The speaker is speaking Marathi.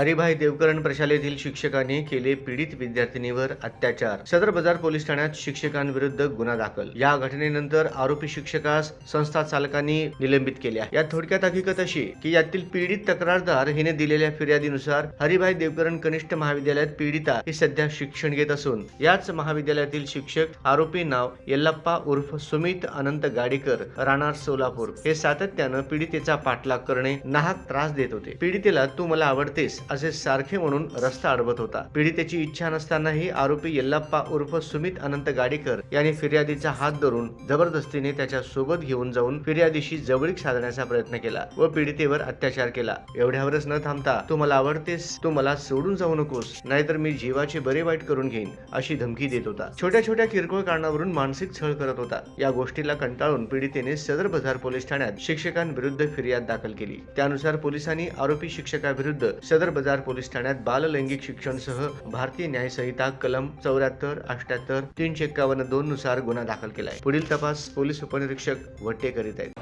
हरिभाई देवकरण प्रशालेतील शिक्षकांनी केले पीडित विद्यार्थिनीवर अत्याचार. सदर बाजार पोलीस ठाण्यात शिक्षकांविरुद्ध गुन्हा दाखल. या घटनेनंतर आरोपी शिक्षकास संस्था चालकांनी निलंबित केल्या. या थोडक्यात हकीकत अशी की यातील पीडित तक्रारदार हिने दिलेल्या फिर्यादीनुसार हरिभाई देवकरण कनिष्ठ महाविद्यालयात पीडिता ही सध्या शिक्षण घेत असून याच महाविद्यालयातील शिक्षक आरोपी नाव येल्लप्पा उर्फ सुमित अनंत गाडीकर राहणार सोलापूर. हे सातत्यानं पीडितेचा पाठलाग करणे नाहक त्रास देत होते. पीडितेला तू मला आवडतेस. असे सारखे म्हणून रस्ता अडवत होता. पीडितेची इच्छा नसतानाही आरोपी येल्लाप्पा उर्फ सुमित अनंत गाडीकर यांनी फिर्यादीचा हात धरून जबरदस्तीने त्याच्या सोबत घेऊन जाऊन फिर्यादीशी जवळीक साधण्याचा प्रयत्न केला व पीडितेवर अत्याचार केला. एवढ्यावरच न थांबता तू मला आवडतेस तू मला सोडून जाऊ नकोस नाहीतर मी जीवाचे बरे वाईट करून घेईन अशी धमकी देत होता. छोट्या छोट्या किरकोळ कारणावरून मानसिक छळ करत होता. या गोष्टीला कंटाळून पीडितेने सदर बाजार पोलीस ठाण्यात शिक्षकांविरुद्ध फिर्याद दाखल केली. त्यानुसार पोलिसांनी आरोपी शिक्षकाविरुद्ध सदर बाजार पोलीस ठाण्यात बाललैंगिक शिक्षणसह भारतीय न्यायसंहिता कलम चौऱ्याहत्तर अठ्याहत्तर तीनशे एक्कावन्न दोन नुसार गुन्हा दाखल केलाय. पुढील तपास पोलीस उपनिरीक्षक वट्टे करीत आहेत.